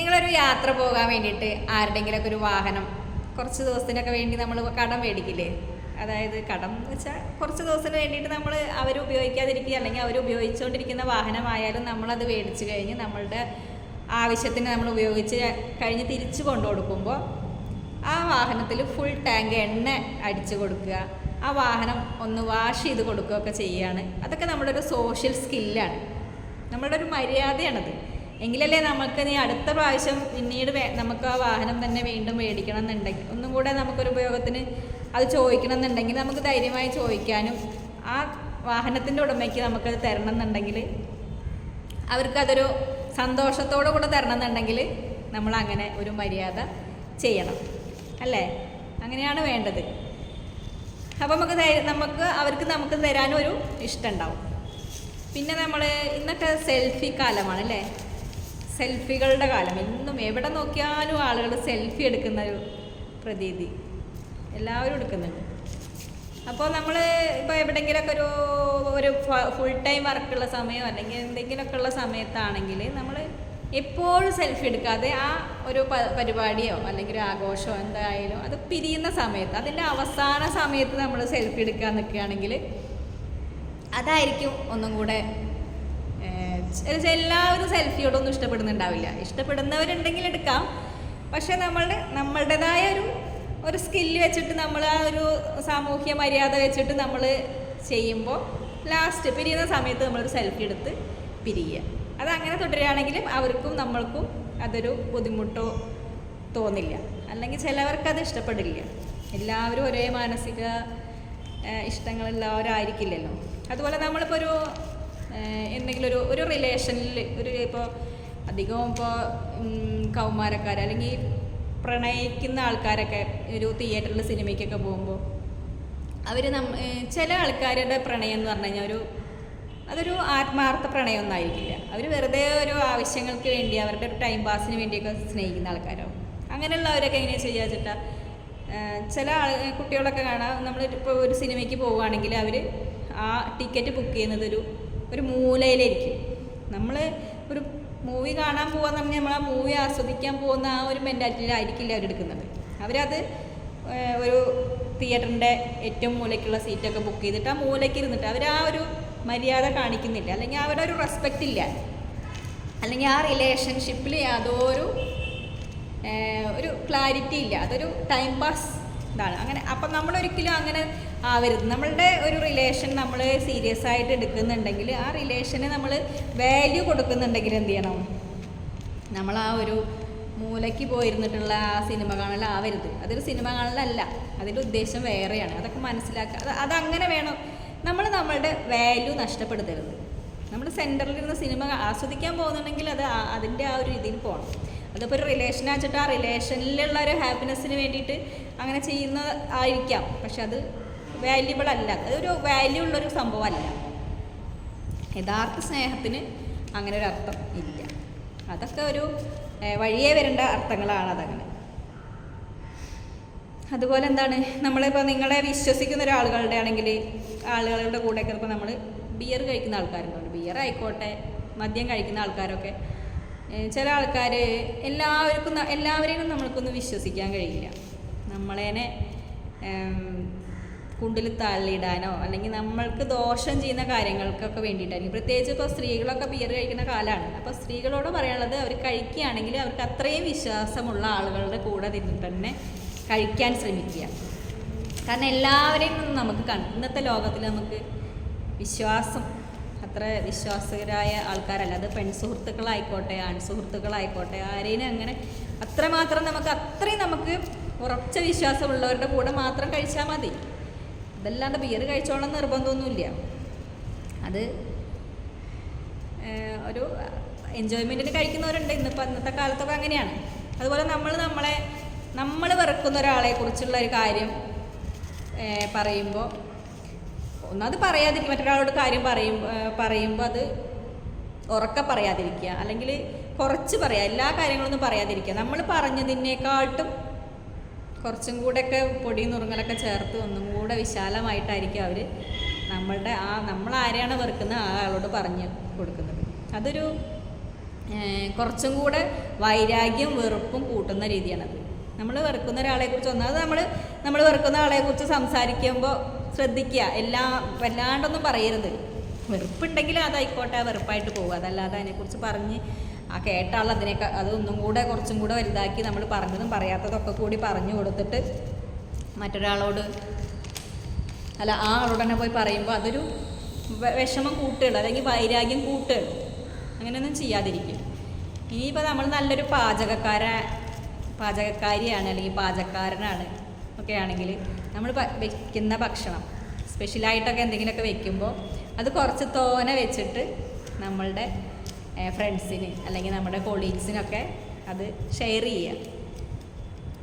നിങ്ങളൊരു യാത്ര പോകാൻ വേണ്ടിയിട്ട് ആരുടെങ്കിലൊക്കെ ഒരു വാഹനം കുറച്ച് ദിവസത്തിനൊക്കെ വേണ്ടി നമ്മൾ കടം മേടിക്കില്ലേ? അതായത് കടം എന്ന് വെച്ചാൽ കുറച്ച് ദിവസത്തിന് വേണ്ടിയിട്ട് നമ്മൾ അവർ ഉപയോഗിക്കാതിരിക്കുക അല്ലെങ്കിൽ അവർ ഉപയോഗിച്ചുകൊണ്ടിരിക്കുന്ന വാഹനമായാലും നമ്മളത് മേടിച്ചു കഴിഞ്ഞ് നമ്മളുടെ ആവശ്യത്തിന് നമ്മൾ ഉപയോഗിച്ച് കഴിഞ്ഞ് തിരിച്ചു കൊണ്ടു കൊടുക്കുമ്പോൾ ആ വാഹനത്തിൽ ഫുൾ ടാങ്ക് എണ്ണ അടിച്ചു കൊടുക്കുക. ആ വാഹനം ഒന്ന് വാഷ് ചെയ്ത് കൊടുക്കുകയൊക്കെ ചെയ്യുകയാണ്. അതൊക്കെ നമ്മുടെ ഒരു സോഷ്യൽ സ്കില്ലാണ് നമ്മളുടെ ഒരു മര്യാദയാണത്. എങ്കിലല്ലേ നമുക്ക് നീ അടുത്ത പ്രാവശ്യം പിന്നീട് നമുക്ക് ആ വാഹനം തന്നെ വീണ്ടും മേടിക്കണം എന്നുണ്ടെങ്കിൽ ഒന്നും കൂടെ നമുക്കൊരു ഉപയോഗത്തിന് അത് ചോദിക്കണം എന്നുണ്ടെങ്കിൽ നമുക്ക് ധൈര്യമായി ചോദിക്കാനും ആ വാഹനത്തിന്റെ ഉടമയ്ക്ക് നമുക്കത് തരണം എന്നുണ്ടെങ്കിൽ അവർക്കതൊരു സന്തോഷത്തോടു കൂടെ തരണം എന്നുണ്ടെങ്കിൽ നമ്മൾ അങ്ങനെ ഒരു മര്യാദ ചെയ്യണം. അല്ലേ? അങ്ങനെയാണ് വേണ്ടത്. അപ്പം നമുക്ക് നമുക്ക് അവർക്ക് നമുക്ക് തരാനും ഒരു ഇഷ്ടമുണ്ടാവും പിന്നെ നമ്മൾ ഇന്നത്തെ സെൽഫി കാലമാണ് അല്ലേ? സെൽഫികളുടെ കാലം. എന്നും എവിടെ നോക്കിയാലും ആളുകൾ സെൽഫി എടുക്കുന്ന ഒരു പ്രതീതി. എല്ലാവരും എടുക്കുന്നുണ്ട്. അപ്പോൾ നമ്മൾ ഇപ്പോൾ എവിടെയെങ്കിലുമൊക്കെ ഒരു ഒരു ഫുൾ ടൈം വർക്കുള്ള സമയം അല്ലെങ്കിൽ എന്തെങ്കിലുമൊക്കെ ഉള്ള സമയത്താണെങ്കിൽ നമ്മൾ എപ്പോഴും സെൽഫി എടുക്കാതെ ആ ഒരു പരിപാടിയോ അല്ലെങ്കിൽ ഒരു ആഘോഷമോ എന്തായാലും അത് പിരിയുന്ന സമയത്ത് അതിന്റെ അവസാന സമയത്ത് നമ്മൾ സെൽഫി എടുക്കാൻ നിൽക്കുകയാണെങ്കിൽ അതായിരിക്കും ഒന്നും കൂടെ എല്ലാവരും സെൽഫിയോടൊന്നും ഇഷ്ടപ്പെടുന്നുണ്ടാവില്ല. ഇഷ്ടപ്പെടുന്നവരുണ്ടെങ്കിൽ എടുക്കാം. പക്ഷെ നമ്മൾ നമ്മളുടേതായ ഒരു ഒരു സ്കില്ല് വെച്ചിട്ട് നമ്മൾ ആ ഒരു സാമൂഹ്യ മര്യാദ വെച്ചിട്ട് നമ്മൾ ചെയ്യുമ്പോൾ ലാസ്റ്റ് പിരിയുന്ന സമയത്ത് നമ്മളൊരു സെൽഫി എടുത്ത് പിരിയുക. അതങ്ങനെ തുടരുകയാണെങ്കിലും അവർക്കും നമ്മൾക്കും അതൊരു ബുദ്ധിമുട്ടോ തോന്നില്ല. അല്ലെങ്കിൽ ചിലവർക്ക് അത് ഇഷ്ടപ്പെടില്ല. എല്ലാവരും ഒരേ മാനസിക ഇഷ്ടങ്ങളുള്ളവരായിരിക്കില്ലല്ലോ അതുപോലെ നമ്മളിപ്പോൾ ഒരു എന്തെങ്കിലും ഒരു ഒരു റിലേഷനിൽ ഒരു ഇപ്പോൾ അധികവും ഇപ്പോൾ കൗമാരക്കാർ അല്ലെങ്കിൽ പ്രണയിക്കുന്ന ആൾക്കാരൊക്കെ ഒരു തിയേറ്ററിൽ സിനിമയ്ക്കൊക്കെ പോകുമ്പോൾ അവർ നമ്മ ചില ആൾക്കാരുടെ പ്രണയം എന്ന് പറഞ്ഞു കഴിഞ്ഞാൽ ഒരു അതൊരു ആത്മാർത്ഥ പ്രണയമൊന്നും ആയിരിക്കില്ല അവർ വെറുതെ ഒരു ആവശ്യങ്ങൾക്ക് വേണ്ടി അവരുടെ ഒരു ടൈം പാസിന് വേണ്ടിയൊക്കെ സ്നേഹിക്കുന്ന ആൾക്കാരാവും. അങ്ങനെയുള്ളവരൊക്കെ എങ്ങനെയാണ് ചെയ്യുക ചേട്ടാ? ചില ആൾ കുട്ടികളൊക്കെ കാണാം നമ്മൾ ഇപ്പോൾ ഒരു സിനിമയ്ക്ക് പോവുകയാണെങ്കിൽ അവർ ആ ടിക്കറ്റ് ബുക്ക് ചെയ്യുന്നത് ഒരു ഒരു മൂലയിലിരിക്കും നമ്മൾ ഒരു മൂവി കാണാൻ പോകാന്ന് പറഞ്ഞാൽ നമ്മൾ ആ മൂവി ആസ്വദിക്കാൻ പോകുന്ന ആ ഒരു മെന്റാലിറ്റിയിലായിരിക്കില്ല അവരെടുക്കുന്നത് അവരത് ഒരു തിയേറ്ററിന്റെ ഏറ്റവും മൂലയ്ക്കുള്ള സീറ്റൊക്കെ ബുക്ക് ചെയ്തിട്ട് ആ മൂലയ്ക്ക് ഇരുന്നിട്ട് അവർ ആ ഒരു മര്യാദ കാണിക്കുന്നില്ല. അല്ലെങ്കിൽ അവരുടെ ഒരു റെസ്പെക്റ്റ് ഇല്ല. അല്ലെങ്കിൽ ആ റിലേഷൻഷിപ്പിൽ യാതൊരു ഒരു ക്ലാരിറ്റി ഇല്ല. അതൊരു ടൈം പാസ് ഇതാണ്. അങ്ങനെ അപ്പം നമ്മളൊരിക്കലും അങ്ങനെ ആവരുത് നമ്മളുടെ ഒരു റിലേഷൻ നമ്മൾ സീരിയസ് ആയിട്ട് എടുക്കുന്നുണ്ടെങ്കിൽ ആ റിലേഷന് നമ്മൾ വാല്യൂ കൊടുക്കുന്നുണ്ടെങ്കിൽ എന്ത് ചെയ്യണം? നമ്മൾ ആ ഒരു മൂലയ്ക്ക് പോയിരുന്നിട്ടുള്ള ആ സിനിമ കാണലാവരുത് അതൊരു സിനിമ കാണലല്ല. അതിന്റെ ഉദ്ദേശം വേറെയാണ്. അതൊക്കെ മനസ്സിലാക്കുക അത് അതങ്ങനെ വേണം. നമ്മൾ നമ്മളുടെ വാല്യൂ നഷ്ടപ്പെടുത്തരുത്. നമ്മൾ സെന്ററിൽ ഇരുന്ന് സിനിമ ആസ്വദിക്കാൻ പോകുന്നുണ്ടെങ്കിൽ അത് അതിന്റെ ആ ഒരു രീതിയിൽ പോകണം അതിപ്പോൾ ഒരു റിലേഷൻ വെച്ചിട്ട് ആ റിലേഷനിലുള്ള ഒരു ഹാപ്പിനെസ്സിന് വേണ്ടിയിട്ട് അങ്ങനെ ചെയ്യുന്ന ആയിരിക്കാം. പക്ഷെ അത് വാല്യുബിൾ അല്ല. അതൊരു വാല്യൂ ഉള്ളൊരു സംഭവമല്ല. യഥാർത്ഥ സ്നേഹത്തിന് അങ്ങനെ ഒരു അർത്ഥം ഇല്ല. അതൊക്കെ ഒരു വഴിയേ വരേണ്ട അർത്ഥങ്ങളാണ് അതങ്ങനെ. അതുപോലെ എന്താണ്? നമ്മളിപ്പോൾ നിങ്ങളെ വിശ്വസിക്കുന്ന ഒരാളുകളുടെ ആണെങ്കിൽ ആളുകളുടെ കൂടെയൊക്കെ ഇപ്പോൾ നമ്മൾ ബിയർ കഴിക്കുന്ന ആൾക്കാരുണ്ടാവും ബിയർ ആയിക്കോട്ടെ മദ്യം കഴിക്കുന്ന ആൾക്കാരൊക്കെ. ചില ആൾക്കാർ എല്ലാവർക്കും എല്ലാവരെയും നമ്മൾക്കൊന്നും വിശ്വസിക്കാൻ കഴിയില്ല. നമ്മളേനെ കുണ്ടിൽ തള്ളിയിടാനോ അല്ലെങ്കിൽ നമ്മൾക്ക് ദോഷം ചെയ്യുന്ന കാര്യങ്ങൾക്കൊക്കെ വേണ്ടിയിട്ടായിരിക്കും. പ്രത്യേകിച്ച് ഇപ്പോൾ സ്ത്രീകളൊക്കെ ബിയർ കഴിക്കുന്ന കാലമാണ് അപ്പോൾ സ്ത്രീകളോട് പറയാനുള്ളത് അവർ കഴിക്കുകയാണെങ്കിൽ അവർക്ക് അത്രയും വിശ്വാസമുള്ള ആളുകളുടെ കൂടെ നിന്ന് തന്നെ കഴിക്കാൻ ശ്രമിക്കുക. കാരണം എല്ലാവരെയും നമുക്ക് ഇന്നത്തെ ലോകത്തിൽ നമുക്ക് വിശ്വാസം അത്ര വിശ്വാസകരായ ആൾക്കാരല്ല. അത് പെൺസുഹൃത്തുക്കളായിക്കോട്ടെ ആൺസുഹൃത്തുക്കളായിക്കോട്ടെ ആൺ സുഹൃത്തുക്കളായിക്കോട്ടെ ആരെയും അങ്ങനെ അത്രമാത്രം നമുക്ക് അത്രയും നമുക്ക് ഉറച്ച വിശ്വാസമുള്ളവരുടെ കൂടെ മാത്രം കഴിച്ചാൽ മതി. അതല്ലാണ്ട് ബിയർ കഴിച്ചോളാം നിർബന്ധമൊന്നുമില്ല. അത് ഒരു എൻജോയ്മെന്റിന് കഴിക്കുന്നവരുണ്ട്. ഇന്നിപ്പോൾ ഇന്നത്തെ കാലത്തൊക്കെ അങ്ങനെയാണ്. അതുപോലെ നമ്മൾ നമ്മളെ നമ്മൾ വെറുക്കുന്ന ഒരാളെ കുറിച്ചുള്ള ഒരു കാര്യം പറയുമ്പോൾ ഒന്നത് പറയാതിരിക്കുക മറ്റൊരാളോട് കാര്യം പറയും പറയുമ്പോൾ അത് ഉറക്കെ പറയാതിരിക്കുക. അല്ലെങ്കിൽ കുറച്ച് പറയാം എല്ലാ കാര്യങ്ങളൊന്നും പറയാതിരിക്കുക. നമ്മൾ പറഞ്ഞതിനേക്കാട്ടും കുറച്ചും കൂടെയൊക്കെ പൊടി നുറുങ്ങലൊക്കെ ചേർത്ത് ഒന്നും കൂടെ വിശാലമായിട്ടായിരിക്കും അവർ നമ്മളുടെ ആ നമ്മൾ ആരെയാണ് വെറുക്കുന്നത് ആ ആളോട് പറഞ്ഞ് കൊടുക്കുന്നത്. അതൊരു കുറച്ചും കൂടെ വൈരാഗ്യം വെറുപ്പും കൂട്ടുന്ന രീതിയാണത്. നമ്മൾ വെറുക്കുന്ന ഒരാളെ കുറിച്ച് ഒന്നാമത് നമ്മൾ നമ്മൾ വെറുക്കുന്ന ആളെ കുറിച്ച് സംസാരിക്കുമ്പോൾ ശ്രദ്ധിക്കുക. എല്ലാ വല്ലാണ്ടൊന്നും പറയരുത്. വെറുപ്പുണ്ടെങ്കിൽ അതായിക്കോട്ടെ വെറുപ്പായിട്ട് പോകുക അതല്ലാതെ അതിനെക്കുറിച്ച് പറഞ്ഞ് ആ കേട്ട ആൾ അതിനേക്കാൾ അതൊന്നും കൂടെ കുറച്ചും കൂടെ വലുതാക്കി നമ്മൾ പറഞ്ഞതും പറയാത്തതൊക്കെ കൂടി പറഞ്ഞു കൊടുത്തിട്ട് മറ്റൊരാളോട് അല്ല ആ ആളോട് തന്നെ പോയി പറയുമ്പോൾ അതൊരു വിഷമം കൂട്ടുകയുള്ളൂ. അല്ലെങ്കിൽ വൈരാഗ്യം കൂട്ടുകയുള്ളൂ. അങ്ങനെയൊന്നും ചെയ്യാതിരിക്കും. ഇനിയിപ്പോൾ നമ്മൾ നല്ലൊരു പാചകക്കാര പാചകക്കാരിയാണ് അല്ലെങ്കിൽ പാചകക്കാരനാണ് ഒക്കെ ആണെങ്കിൽ നമ്മൾ വെക്കുന്ന ഭക്ഷണം സ്പെഷ്യലായിട്ടൊക്കെ എന്തെങ്കിലുമൊക്കെ വെക്കുമ്പോൾ അത് കുറച്ച് തോനെ വെച്ചിട്ട് നമ്മളുടെ ഫ്രണ്ട്സിന് അല്ലെങ്കിൽ നമ്മുടെ കൊളീഗ്സിനൊക്കെ അത് ഷെയർ ചെയ്യുക.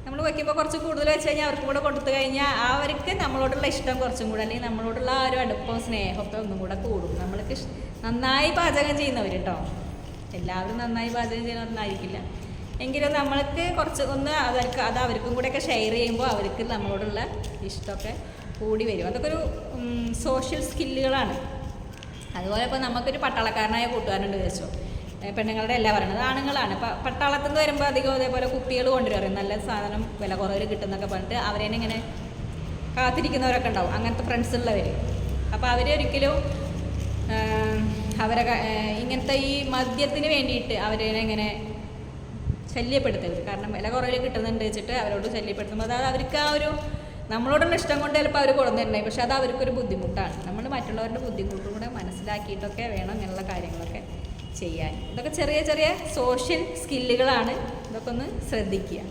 നമ്മൾ വയ്ക്കുമ്പോൾ കുറച്ച് കൂടുതൽ വെച്ച് കഴിഞ്ഞാൽ അവർക്കും കൂടെ കൊടുത്തു കഴിഞ്ഞാൽ അവർക്ക് നമ്മളോടുള്ള ഇഷ്ടം കുറച്ചും കൂടെ അല്ലെങ്കിൽ നമ്മളോടുള്ള ആ ഒരു അടുപ്പവും സ്നേഹമൊക്കെ ഒന്നും കൂടെ കൂടും. നമ്മൾക്ക് നന്നായി പാചകം ചെയ്യുന്നവർ കേട്ടോ എല്ലാവരും നന്നായി പാചകം ചെയ്യുന്നവരൊന്നായിരിക്കില്ല. എങ്കിലും നമ്മൾക്ക് കുറച്ച് ഒന്ന് അവർക്ക് അത് അവർക്കും കൂടെയൊക്കെ ഷെയർ ചെയ്യുമ്പോൾ അവർക്ക് നമ്മളോടുള്ള ഇഷ്ടമൊക്കെ കൂടി വരും. അതൊക്കെ ഒരു സോഷ്യൽ സ്കില്ലുകളാണ് അതുപോലെ ഇപ്പോൾ നമുക്കൊരു പട്ടാളക്കാരനായ കൂട്ടുകാരുണ്ട് വെച്ചോ പെണ്ണുങ്ങളുടെ എല്ലാം പറയുന്നത് ആണുങ്ങളാണ്. ഇപ്പം പട്ടാളത്തിൽ നിന്ന് വരുമ്പോൾ അധികം അതേപോലെ കുപ്പികൾ കൊണ്ടുവരും നല്ല സാധനം വില കുറവിൽ കിട്ടുന്നൊക്കെ പറഞ്ഞിട്ട് അവരേനെ ഇങ്ങനെ കാത്തിരിക്കുന്നവരൊക്കെ ഉണ്ടാവും. അങ്ങനത്തെ ഫ്രണ്ട്സ് ഉള്ളവർ അപ്പോൾ അവരൊരിക്കലും അവരെ ഇങ്ങനത്തെ ഈ മദ്യത്തിന് വേണ്ടിയിട്ട് അവരേനെ ഇങ്ങനെ ശല്യപ്പെടുത്തരുത്. കാരണം വില കുറവിൽ കിട്ടുന്നുണ്ട് വെച്ചിട്ട് അവരോട് ശല്യപ്പെടുത്തുമ്പോൾ അതായത് അവർക്ക് ആ ഒരു നമ്മളോടുള്ള ഇഷ്ടം കൊണ്ട് ചിലപ്പോൾ അവർ കൊടുത്തിട്ടുണ്ടായി പക്ഷെ അത് അവർക്കൊരു ബുദ്ധിമുട്ടാണ്. നമ്മൾ മറ്റുള്ളവരുടെ ബുദ്ധിമുട്ടും കൂടെ മനസ്സിലാക്കിയിട്ടൊക്കെ വേണം ഇങ്ങനെയുള്ള കാര്യങ്ങളൊക്കെ. ചെയ്യാൻ. ഇതൊക്കെ ചെറിയ ചെറിയ സോഷ്യൽ സ്കില്ലുകളാണ് ഇതൊക്കെ ഒന്ന് ശ്രദ്ധിക്കുക.